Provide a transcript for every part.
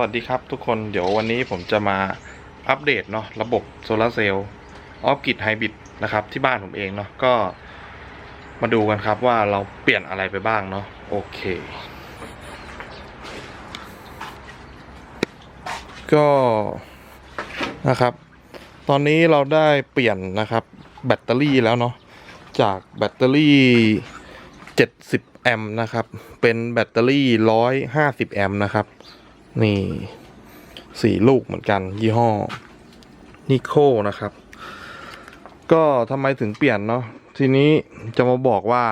วัสดีครับทุกคนเดี๋ยววันนี้ผมจะมาอัปเดตเนาะระบบโซลาเซลล์ออฟกิดไฮบริดนะครับที่บ้านผมเองเนาะก็มาดูกันครับว่าเราเปลี่ยนอะไรไปบ้างเนาะโอเค ก็นะครับ ตอนนี้เราได้เปลี่ยนนะครับแบตเตอรี่แล้วเนาะจากแบตเตอรี่ 70 แอมป์นะครับ เป็นแบตเตอรี่ 150 แอมป์นะครับ นี่สี่ลูกเหมือนกัน ยี่ห้อนิโคนะครับ ก็ทำไมถึงเปลี่ยนเนาะทีนี้จะมาบอกว่า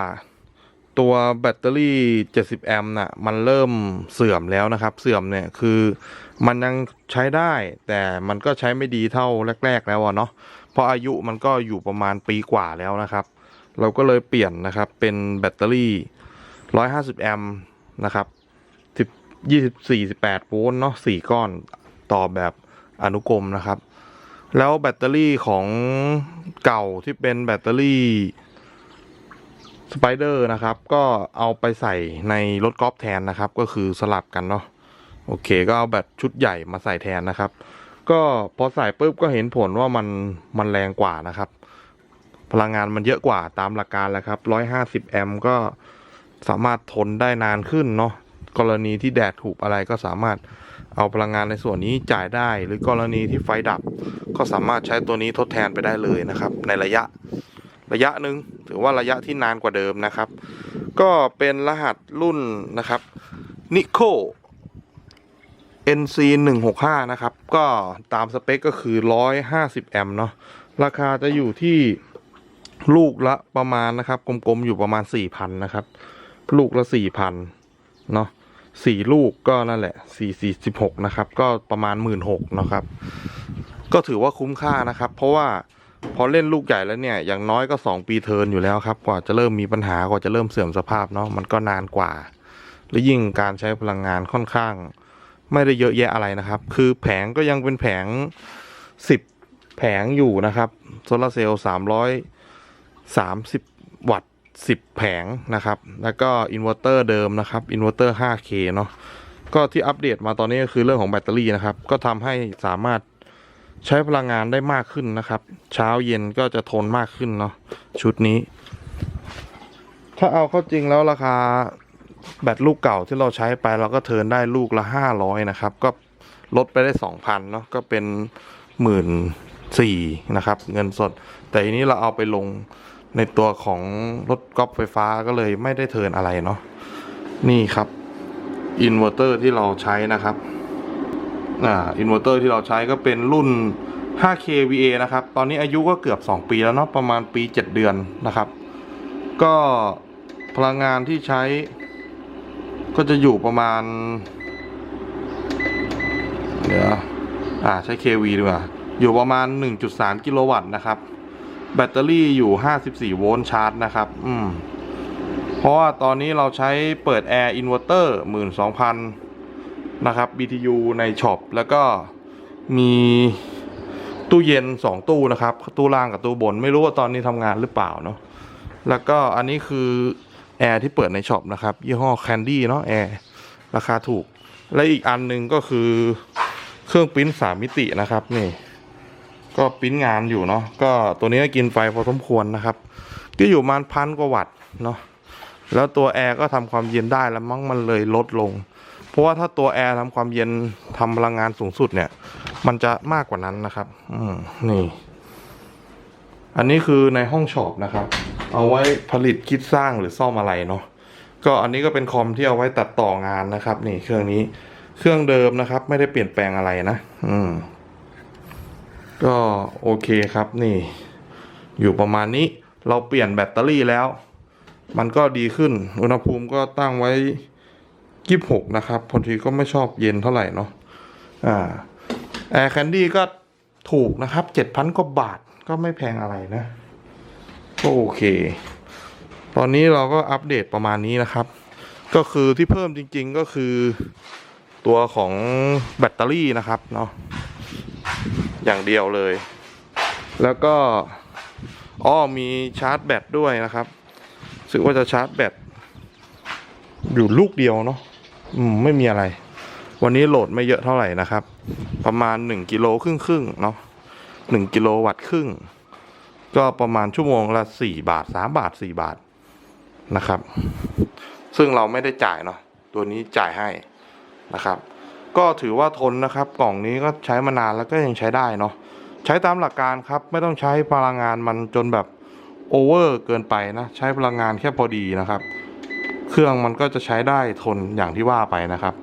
ตัวแบตเตอรี่ 70 แอมป์น่ะ มันเริ่มเสื่อมแล้วนะครับ เสื่อมเนี่ยคือมันยังใช้ได้ แต่มันก็ใช้ไม่ดีเท่าแรก ๆ แล้วเนาะเพราะอายุมันก็อยู่ประมาณปีกว่าแล้วนะครับ เราก็เลยเปลี่ยนนะครับเป็นแบตเตอรี่ 150 แอมป์นะครับ 10 24 18โวลต์เนาะ4ก้อนต่อแบบอนุกรมนะครับ แล้วแบตเตอรี่ของเก่าที่เป็นแบตเตอรี่สไปเดอร์นะครับ ก็เอาไปใส่ในรถกอล์ฟแทนนะครับ ก็คือสลับกันเนาะโอเค ก็เอาแบตชุดใหญ่มาใส่แทนนะครับ ก็พอใส่ปุ๊บก็เห็นผลว่ามันมันแรงกว่านะครับ พลังงานมันเยอะกว่าตามหลักการแหละครับ150แอมป์ก็สามารถทนได้นานขึ้นเนาะ กรณีที่แดดถูกอะไรก็สามารถเอาพลังงานในส่วนนี้จ่ายได้ หรือกรณีที่ไฟดับ ก็สามารถใช้ตัวนี้ทดแทนไปได้เลยนะครับ ในระยะระยะหนึ่งถือว่าระยะที่นานกว่าเดิมนะครับ ก็เป็นรหัสรุ่นนะครับนิโค NC 165นะครับ ก็ตามสเปคก็คือ 150 แอมป์เนาะราคาจะอยู่ที่ลูกละประมาณนะครับ กลมๆ อยู่ประมาณ 4,000 นะครับ ลูกละ 4,000 เนาะ สี่ลูกก็นั่นแหละสี่สี่สิบหกนะครับ ก็ประมาณหมื่นหกนะครับ ก็ถือว่าคุ้มค่านะครับ เพราะว่าพอเล่นลูกใหญ่แล้วเนี่ย อย่างน้อยก็สองปีเทินอยู่แล้วครับ กว่าจะเริ่มมีปัญหากว่าจะเริ่มเสื่อมสภาพเนาะมันก็นานกว่า และยิ่งการใช้พลังงานค่อนข้าง ไม่ได้เยอะแยะอะไรนะครับ คือแผงก็ยังเป็นแผงสิบแผงอยู่นะครับโซลาร์เซลล์สามร้อยสามสิบวัตต์ 10 แผงนะครับ แล้วก็อินเวอร์เตอร์เดิมนะครับอินเวอร์เตอร์ 5K เนาะก็ที่อัปเดตมาตอนนี้ก็คือเรื่องของแบตเตอรี่นะครับ ก็ทำให้สามารถใช้พลังงานได้มากขึ้นนะครับ เช้าเย็นก็จะทนมากขึ้นเนาะชุดนี้ ถ้าเอาเข้าจริงแล้วราคาแบตลูกเก่าที่เราใช้ไปเราก็เทินได้ลูกละ 500 นะครับ ก็ลดไปได้ 2,000เนาะก็เป็นหมื่นสี่นะครับ เงินสด แต่ทีนี้เราเอาไปลง ในตัวของรถก๊อฟไฟฟ้าก็เลยไม่ได้เทินอะไรเนาะนี่ครับอินเวอร์เตอร์ที่เราใช้นะครับอ่าอินเวอร์เตอร์ที่เราใช้ก็เป็นรุ่น 5K VA นะครับ ตอนนี้อายุก็เกือบ 2 ปีแล้วเนาะประมาณปี 7 เดือนนะครับ ก็พลังงานที่ใช้ ก็จะอยู่ประมาณ เดี๋ยวอ่าใช้ KV ดีกว่าอยู่ประมาณ 1.3 กิโลวัตต์นะครับ แบตเตอรี่อยู่ 54 โวลต์ชาร์จนะครับ อืม เพราะว่าตอนนี้เราใช้เปิดแอร์อินเวอร์เตอร์12,000 นะครับ BTU ในช็อปแล้วก็มีตู้เย็น 2 ตู้นะครับ ตู้ล่างกับตู้บน ไม่รู้ว่าตอนนี้ทำงานหรือเปล่าเนาะ แล้วก็อันนี้คือแอร์ที่เปิดในช็อปนะครับ ยี่ห้อ Candy เนาะแอร์ราคาถูก และอีกอันหนึ่งก็คือเครื่องปริ้นสามมิตินะครับนี่ ก็ปิ้นงานอยู่เนาะก็ตัวนี้กินไฟพอสมควรนะครับก็อยู่ประมาณพันกว่าวัตต์เนาะแล้วตัวแอร์ก็ทำความเย็นได้แล้วมั้งมันเลยลดลง เพราะว่าถ้าตัวแอร์ทำความเย็นทำพลังงานสูงสุดเนี่ย มันจะมากกว่านั้นนะครับ อืมนี่ อันนี้คือในห้องช็อปนะครับ เอาไว้ผลิตคิดสร้างหรือซ่อมอะไรเนาะก็อันนี้ก็เป็นคอมที่เอาไว้ตัดต่องานนะครับ นี่เครื่องนี้เครื่องเดิมนะครับ ไม่ได้เปลี่ยนแปลงอะไรนะ อืม ก็โอเคครับนี่ อยู่ประมาณนี้เราเปลี่ยนแบตเตอรี่แล้ว มันก็ดีขึ้น อุณหภูมิก็ตั้งไว้ยี่หกนะครับพอดีก็ไม่ชอบเย็นเท่าไหร่เนาะอ่าแอร์แคนดี้ก็ถูกนะครับเจ็ดพันกว่าบาทก็ไม่แพงอะไรนะ ก็โอเค ตอนนี้เราก็อัปเดตประมาณนี้นะครับ ก็คือที่เพิ่มจริงๆก็คือตัวของแบตเตอรี่นะครับเนาะ อย่างเดียวเลย แล้วก็อ้อมีชาร์จแบตด้วยนะครับรู้สึกว่าจะชาร์จแบตอยู่ลูกเดียวเนาะอืมไม่มีอะไร วันนี้โหลดไม่เยอะเท่าไหร่นะครับ ประมาณ1กิโลครึ่งครึ่งเนาะ1กิโลวัตต์ครึ่ง ก็ประมาณชั่วโมงละ4บาท3บาท4บาทนะครับ ซึ่งเราไม่ได้จ่ายเนาะตัวนี้จ่ายให้นะครับ ก็ถือว่าทนนะครับ กล่องนี้ก็ใช้มานานแล้วก็ยังใช้ได้เนาะใช้ตามหลักการครับ ไม่ต้องใช้พลังงานมันจนแบบโอเวอร์เกินไปนะ ใช้พลังงานแค่พอดีนะครับ เครื่องมันก็จะใช้ได้ทนอย่างที่ว่าไปนะครับ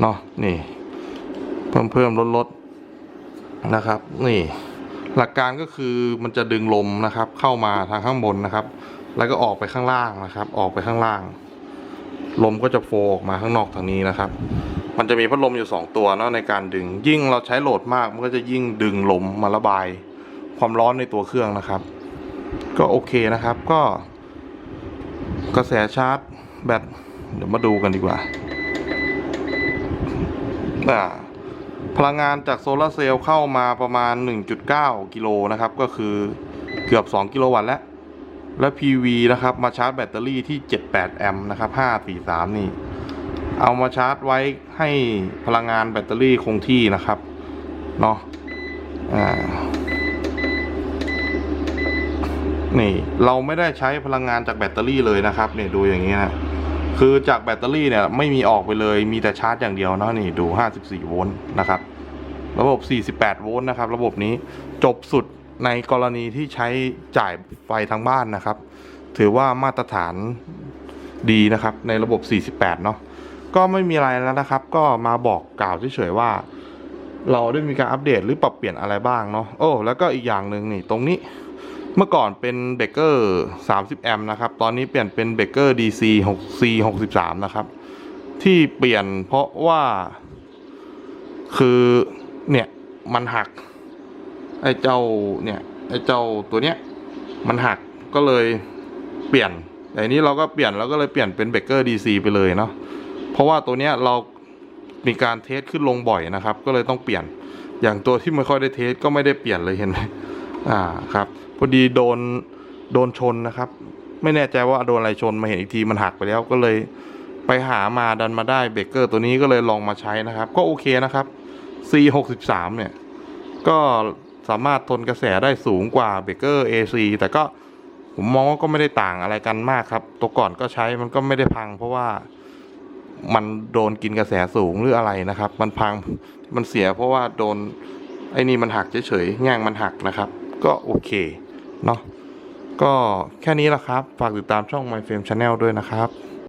เนาะนี่ เพิ่มเพิ่มลดลดนะครับ นี่ หลักการก็คือมันจะดึงลมนะครับ เข้ามาทางข้างบนนะครับ แล้วก็ออกไปข้างล่างนะครับ ออกไปข้างล่าง ลมก็จะโฟออกมาข้างนอกทางนี้นะครับ มันจะมีพัดลมอยู่สองตัวเนาะในการดึง ยิ่งเราใช้โหลดมาก มันก็จะยิ่งดึงลมมาระบาย ความร้อนในตัวเครื่องนะครับ ก็โอเคนะครับ ก็ กระแสชาร์จแบตเดี๋ยวมาดูกันดีกว่าอ่าพลังงานจากโซลาร์เซลล์เข้ามาประมาณ 1.9 กิโลนะครับ ก็คือเกือบ 2 กิโลวัตต์แล้ว และ PV นะครับ มาชาร์จแบตเตอรี่ที่ 78 แอมป์นะครับ 543 นี่ เอามาชาร์จไว้ให้พลังงานแบตเตอรี่คงที่นะครับเนาะอ่านี่เราไม่ได้ใช้พลังงานจากแบตเตอรี่เลยนะครับเนี่ยดูอย่างนี้นะคือจากแบตเตอรี่เนี่ยไม่มีออกไปเลยมีแต่ชาร์จอย่างเดียวเนาะนี่ดู 54 โวลต์นะครับ ระบบ 48 โวลต์นะครับ ระบบนี้จบสุดในกรณีที่ใช้จ่ายไฟทางบ้านนะครับ ถือว่ามาตรฐานดีนะครับในระบบ 48 เนาะ ก็ไม่มีอะไรแล้วนะครับ ก็มาบอกกล่าวเฉยๆว่า เราได้มีการอัปเดตหรือปรับเปลี่ยนอะไรบ้างเนาะโอ้แล้วก็อีกอย่างหนึ่งนี่ตรงนี้เมื่อก่อนเป็นเบเกอร์30แอมป์นะครับ ตอนนี้เปลี่ยนเป็นเบเกอร์ DC 6 C 63นะครับ ที่เปลี่ยนเพราะว่า คือเนี่ยมันหัก ไอ้เจ้าเนี่ยไอ้เจ้าตัวเนี้ยมันหักก็เลยเปลี่ยนแต่อันนี้เราก็เปลี่ยนแล้วก็เลยเปลี่ยนเป็นเบเกอร์ DC ไปเลยเนาะ เพราะว่าตัวเนี้ยเรามีการเทสขึ้นลงบ่อยนะครับ ก็เลยต้องเปลี่ยน อย่างตัวที่ไม่ค่อยได้เทสก็ไม่ได้เปลี่ยนเลยเห็นไหมอ่าครับ พอดีโดนโดนชนนะครับ ไม่แน่ใจว่าโดนอะไรชนมาเห็นอีกทีมันหักไปแล้วก็เลยไปหามาดันมาได้เบเกอร์ตัวนี้ก็เลยลองมาใช้นะครับ ก็โอเคนะครับ C 6 3 เนี่ยก็สามารถทนกระแสได้สูงกว่าเบเกอร์ AC แต่ก็ผมมองว่าก็ไม่ได้ต่างอะไรกันมากครับ ตัวก่อนก็ใช้มันก็ไม่ได้พังเพราะว่า มันโดนกินกระแสสูงหรืออะไรนะครับ มันพังมันเสียเพราะว่าโดนไอ้นี่มันหักเฉยๆแง่งมันหักนะครับ ก็โอเคเนาะก็แค่นี้ละครับ ฝากติดตามช่อง My Frame Channel ด้วยนะครับ